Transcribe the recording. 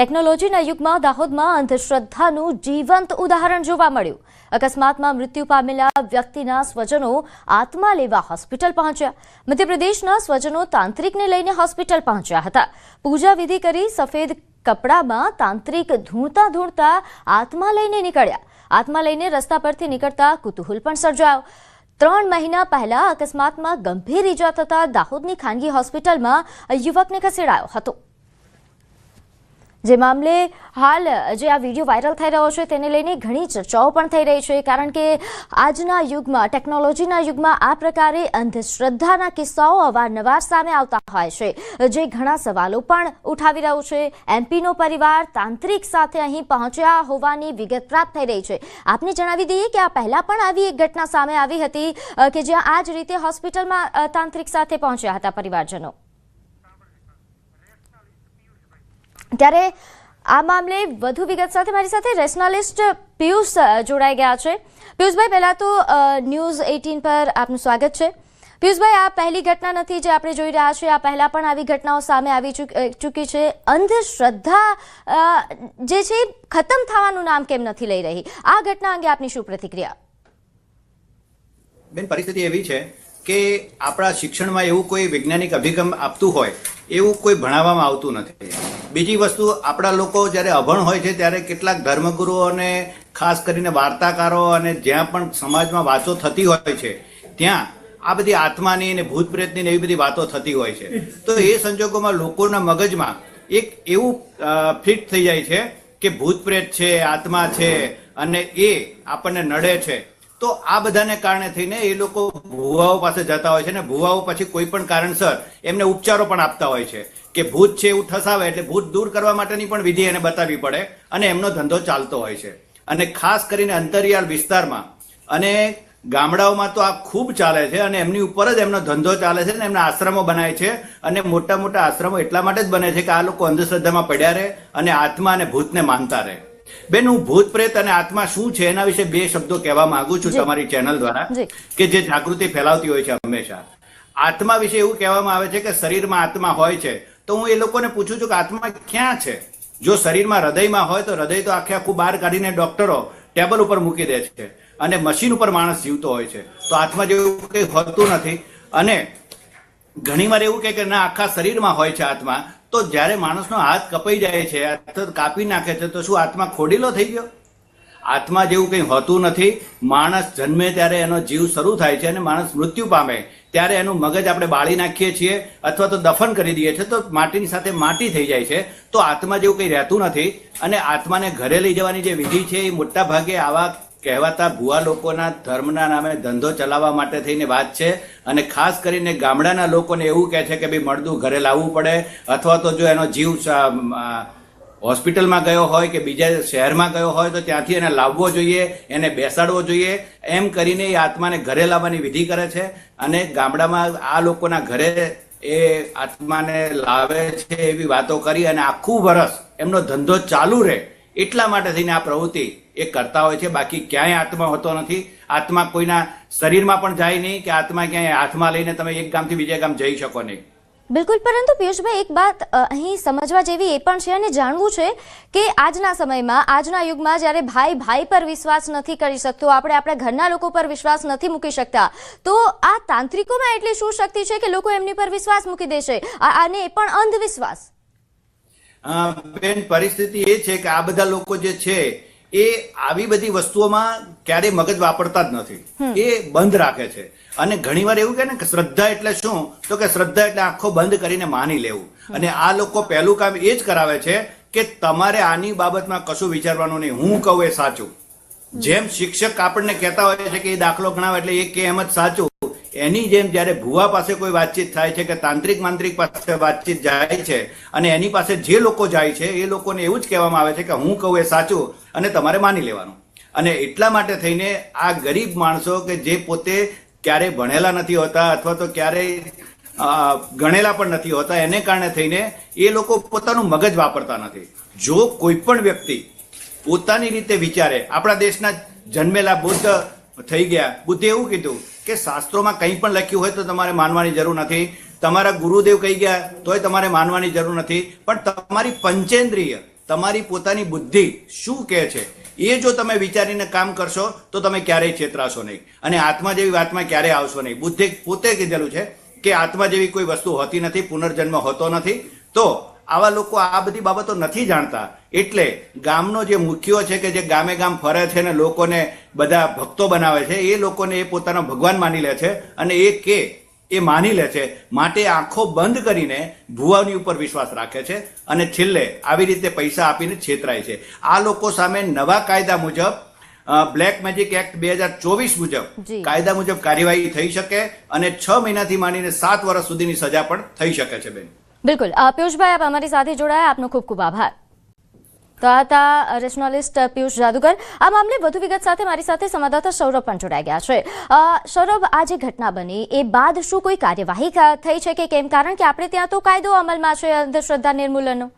ટેકનોલોજીના યુગમાં દાહોદમાં અંધશ્રદ્ધાનું જીવંત ઉદાહરણ જોવા મળ્યું. અકસ્માતમાં મૃત્યુ પામેલા વ્યક્તિના સ્વજનો આત્મા લેવા હોસ્પિટલ પહોંચ્યા. મધ્યપ્રદેશના સ્વજનો તાંત્રિકને લઈને હોસ્પિટલ પહોંચ્યા હતા. પૂજા વિધિ કરી સફેદ કપડામાં તાંત્રિક ધૂણતા ધૂણતા આત્મા લઈને નીકળ્યા. આત્મા લઈને રસ્તા પરથી નીકળતા કુતૂહલ પણ સર્જાયો. ત્રણ મહિના પહેલા અકસ્માતમાં ગંભીર ઈજા થતા દાહોદની ખાનગી હોસ્પિટલમાં યુવકને ખસેડાયો હતો. જે મામલે હાલ જે આ વીડિયો વાયરલ થઈ રહ્યો છે તેને લઈને ઘણી ચર્ચાઓ પણ થઈ રહી છે, કારણ કે આજના યુગમાં, ટેકનોલોજીના યુગમાં આ પ્રકારે અંધશ્રદ્ધાના કિસ્સાઓ અવારનવાર સામે આવતા હોય છે, જે ઘણા સવાલો પણ ઉઠાવી રહ્યું છે. એમપીનો પરિવાર તાંત્રિક સાથે અહીં પહોંચ્યા હોવાની વિગત પ્રાપ્ત થઈ રહી છે. આપને જણાવી દઈએ કે આ પહેલાં પણ આવી એક ઘટના સામે આવી હતી કે જ્યાં આ જ રીતે હોસ્પિટલમાં તાંત્રિક સાથે પહોંચ્યા હતા પરિવારજનો. ત્યારે આ મામલે વધુ વિગત સાથે મારી સાથે રેશનાલિસ્ટ પિયુષ જોડાઈ ગયા છે. પિયુષભાઈ, પહેલાં તો ન્યૂઝ એઇટીન પર આપનું સ્વાગત છે. પિયુષભાઈ, આ પહેલી ઘટના નથી જે આપણે જોઈ રહ્યા છીએ. આ પહેલાં પણ આવી ઘટનાઓ સામે આવી ચૂક- છે. અંધશ્રદ્ધા જે છે ખતમ થવાનું નામ કેમ નથી લઈ રહી? આ ઘટના અંગે આપની શું પ્રતિક્રિયા? બેન, પરિસ્થિતિ એવી છે કે આપણા શિક્ષણમાં એવું કોઈ વૈજ્ઞાનિક અભિગમ આપતું હોય એવું કોઈ ભણાવવામાં આવતું નથી. બીજી વસ્તુ, આપણા લોકો જ્યારે અભણ હોય છે, ત્યારે કેટલાક ધર્મગુરુઓ અને ખાસ કરીને વાર્તાકારો અને જ્યાં પણ સમાજમાં વાતો થતી હોય છે, ત્યાં આ બધી આત્માની અને ભૂત પ્રેતની એવી બધી વાતો થતી હોય છે. તો એ સંજોગોમાં લોકોના મગજમાં એક એવું ફિટ થઈ જાય છે કે ભૂત પ્રેત છે, આત્મા છે અને એ આપણને નડે છે. તો આ બધાને કારણે થઈને એ લોકો ભુવાઓ પાસે જતા હોય છે ને ભુવાઓ પછી કોઈ પણ કારણસર એમને ઉપચારો પણ આપતા હોય છે કે ભૂત છે એવું ઠસાવે એટલે ભૂત દૂર કરવા માટેની પણ વિધિ એને બતાવવી પડે અને એમનો ધંધો ચાલતો હોય છે. અને ખાસ કરીને અંતરિયાળ વિસ્તારમાં અને ગામડાઓમાં તો આ ખૂબ ચાલે છે અને એમની ઉપર જ એમનો ધંધો ચાલે છે અને એમના આશ્રમો બનાય છે અને મોટા મોટા આશ્રમો એટલા માટે જ બને છે કે આ લોકો અંધશ્રદ્ધામાં પડ્યા રહે અને આત્મા અને ભૂતને માનતા રહે. બેન હું ભૂત પ્રેત અને આત્મા શું છે એના વિશે બે શબ્દો કહેવા માંગુ છું તમારી ચેનલ દ્વારા કે જે જાગૃતિ ફેલાવતી હોય છે હંમેશા. આત્મા વિશે એવું કહેવામાં આવે છે કે શરીરમાં આત્મા હોય છે. તો હું એ લોકોને પૂછું છું કે આત્મા ક્યાં છે? જો શરીરમાં હૃદયમાં હોય તો હૃદય તો આખે આખું બહાર કાઢીને ડોક્ટરો ટેબલ ઉપર મૂકી દે છે અને મશીન ઉપર માણસ જીવતો હોય છે. તો આત્મા જેવું કંઈ હોતું નથી. અને ઘણીવાર એવું કે ના આખા શરીરમાં હોય છે આત્મા. તો જ્યારે માણસનો હાથ કપાઈ જાય છે, અથવા કાપી નાખે છે, તો શું આત્મા ખોડીલો થઈ ગયો? આત્મા જેવું કંઈ હોતું નથી. માણસ જન્મે ત્યારે એનો જીવ શરૂ થાય છે અને માણસ મૃત્યુ પામે. ત્યારે એનું મગજ આપણે બાળી નાખીએ છીએ અથવા તો દફન કરી દઈએ છીએ, તો માટીની સાથે માટી થઈ જાય છે. તો આત્મા જેવું કંઈ રહેતું નથી. અને આત્માને ઘરે લઈ જવાની જે વિધિ છે, એ મોટા ભાગે આવા કહેવાતા ભુવા લોકોના ધર્મના નામે ધંધો ચલાવવા માટે થઈને વાત છે અને ખાસ કરીને ગામડાના લોકોને એવું કહે છે કે ભાઈ મળદું ઘરે લાવવું પડે અથવા તો જો એનો જીવ હોસ્પિટલમાં ગયો હોય કે બીજા શહેરમાં ગયો હોય તો ત્યાંથી એને લાવવો જોઈએ, એને બેસાડવો જોઈએ. એમ કરીને એ આત્માને ઘરે લાવવાની વિધિ કરે છે અને ગામડામાં આ લોકોના ઘરે એ આત્માને લાવે છે એવી વાતો કરી અને આખું વરસ એમનો ધંધો ચાલુ રહે. એટલા માટે થઈને આ પ્રવૃત્તિ એ કરતા હોય છે. બાકી ક્યાંય આત્મા હોતો નથી. આત્મા કોઈના શરીરમાં પણ જાય નહીં કે આત્મા ક્યાંય હાથમાં લઈને તમે એક ગામથી બીજા ગામ જઈ શકો નહીં. બિલકુલ. પરંતુ પિયુષભાઈ, એક વાત અહીં સમજવા જેવી એ પણ છે અને જાણવું છે કે આજના સમયમાં, આજના યુગમાં જ્યારે ભાઈ ભાઈ પર વિશ્વાસ નથી કરી શકતો, આપણે આપણા ઘરના લોકો પર વિશ્વાસ નથી મૂકી શકતા, તો આ તાંત્રિકોમાં એટલી શું શક્તિ છે કે લોકો એમની પર વિશ્વાસ મૂકી દેશે? અને એ પણ અંધવિશ્વાસ. બેન પરિસ્થિતિ એ છે કે આ બધા લોકો જે છે એ આવી બધી વસ્તુઓમાં ક્યારેય મગજ વાપરતા જ નથી. એ બંધ રાખે છે. અને ઘણીવાર એવું કહે ને કે શ્રદ્ધા એટલે શું? તો કે શ્રદ્ધા એટલે આંખો બંધ કરીને માની લેવું. અને આ લોકો પહેલું કામ એ જ કરાવે છે કે તમારે આની બાબતમાં કશું વિચારવાનું નહીં. હું કહું એ સાચું. જેમ શિક્ષક આપણને કહેતા હોય છે કે એ દાખલો ગણાવે એટલે એ કે એમ જ સાચું. એની જેમ જ્યારે ભુવા પાસે કોઈ વાતચીત થાય છે કે તાંત્રિક માંત્રિક પાસે વાતચીત જાય છે અને એની પાસે જે લોકો જાય છે, એ લોકોને એવું જ કહેવામાં આવે છે કે હું કહું એ સાચું અને તમારે માની લેવાનું. અને એટલા માટે થઈને આ ગરીબ માણસો કે જે પોતે ક્યારેય ભણેલા નથી હોતા અથવા તો ક્યારેય ગણેલા પણ નથી હોતા, એને કારણે થઈને એ લોકો પોતાનું મગજ વાપરતા નથી. જો કોઈ પણ વ્યક્તિ પોતાની રીતે વિચારે, આપણા દેશના જન્મેલા બુદ્ધ થઈ ગયા. બુદ્ધે એવું કીધું કે શાસ્ત્રોમાં કંઈ પણ લખ્યું હોય તો તમારે માનવાની જરૂર નથી. તમારા ગુરુદેવ કહી ગયા તોય તમારે માનવાની જરૂર નથી. પણ તમારી પંચેન્દ્રિય, તમારી પોતાની બુદ્ધિ શું કહે છે? એ જો તમે વિચારીને કામ કરશો તો તમે ક્યારેય છેતરાશો નહીં. અને આત્મા જેવી વાતમાં ક્યારેય આવશો નહીં. બુદ્ધિ પોતે કીધેલું છે કે આત્મા જેવી કોઈ વસ્તુ હોતી નથી, પુનર્જન્મ હોતો નથી. તો આવા લોકો આ બધી બાબતો નથી જાણતા. એટલે ગામનો જે મુખ્યો છે કે જે ગામે ગામ ફરે છે ને લોકોને બધા ભક્તો બનાવે છે એ લોકોને એ પોતાનો ભગવાન માની લે છે અને એ કે એ માની લે છે માટે આંખો બંધ કરીને ભુવાની ઉપર વિશ્વાસ રાખે છે અને છેલ્લે આવી રીતે પૈસા આપીને છેતરાય છે. આ લોકો સામે નવા કાયદા મુજબ બ્લેક મેજિક એક્ટ બે હજાર ચોવીસ મુજબ કાયદા મુજબ કાર્યવાહી થઈ શકે અને છ મહિનાથી માંડીને સાત વર્ષ સુધીની સજા પણ થઈ શકે છે બેન. બિલકુલ. પિયુષભાઈ, આપ અમારી સાથે જોડાયા. આપનો ખૂબ ખૂબ આભાર. તો આ હતા રેશનલિસ્ટ પિયુષ જાદુગર આ મામલે વધુ વિગત સાથે મારી સાથે સંવાદદાતા સૌરભ પણ જોડાઈ ગયા છે. સૌરભ, આ જે ઘટના બની, એ બાદ શું કોઈ કાર્યવાહી થઈ છે કે કેમ? કારણ કે આપણે ત્યાં તો કાયદો અમલમાં છે, અંધશ્રદ્ધા નિર્મૂલનનો.